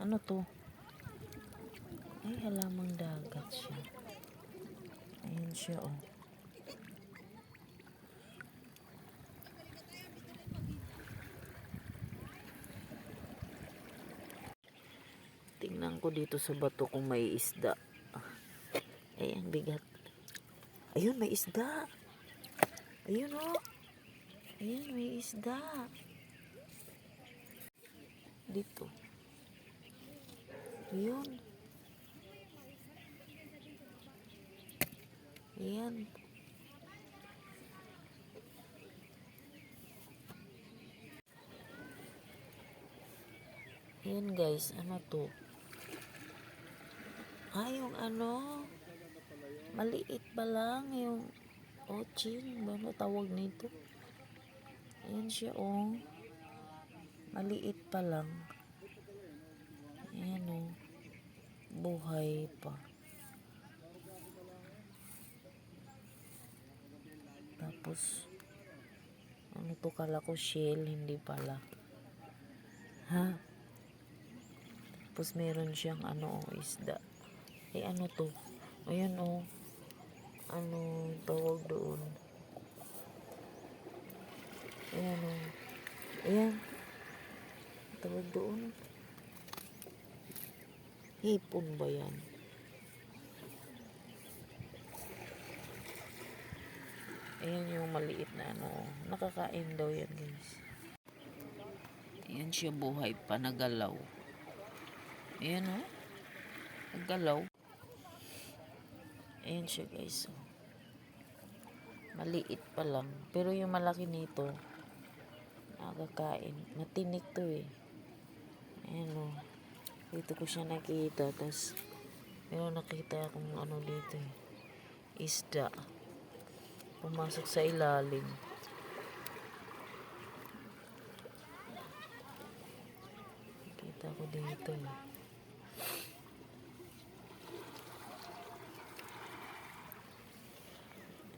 Ano to? Ay, halamang dagat siya. Ayun siya, oh. Tingnan ko dito sa bato kung may isda. Ay, ang bigat. Ayun, may isda. Ayun, oh. Ayun, may isda. Dito. Ayun. Ayan. Ayan guys, ano to? Ah, yung ano, maliit pa lang, yung ochin, ba ano tawag nito? Ayan siya, oh. Maliit pa lang. Ayan, oh. Buhay pa. Tapos, ano to kala ko shell, hindi pala. Ha? Tapos meron siyang ano, oh, isda. Eh ano to? Ayan oh. Ano tawag doon? Ayan oh. Ayan. Tawag doon. Hipon ba yan? Ayan yung maliit na ano. Nakakain daw yan guys. Ayan siya buhay pa, nagalaw. Ayan o. Nagalaw. Ayan siya guys. oh. Maliit pa lang. Pero yung malaki nito, nakakain. Matinik to eh. Ayan o. Dito ko siya nakita. Tapos, meron nakita akong ano dito eh. Isda. Pumasok sa ilalim. Kita ko dito eh.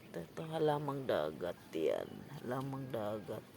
Ito, ito halamang dagat yan. Halamang dagat.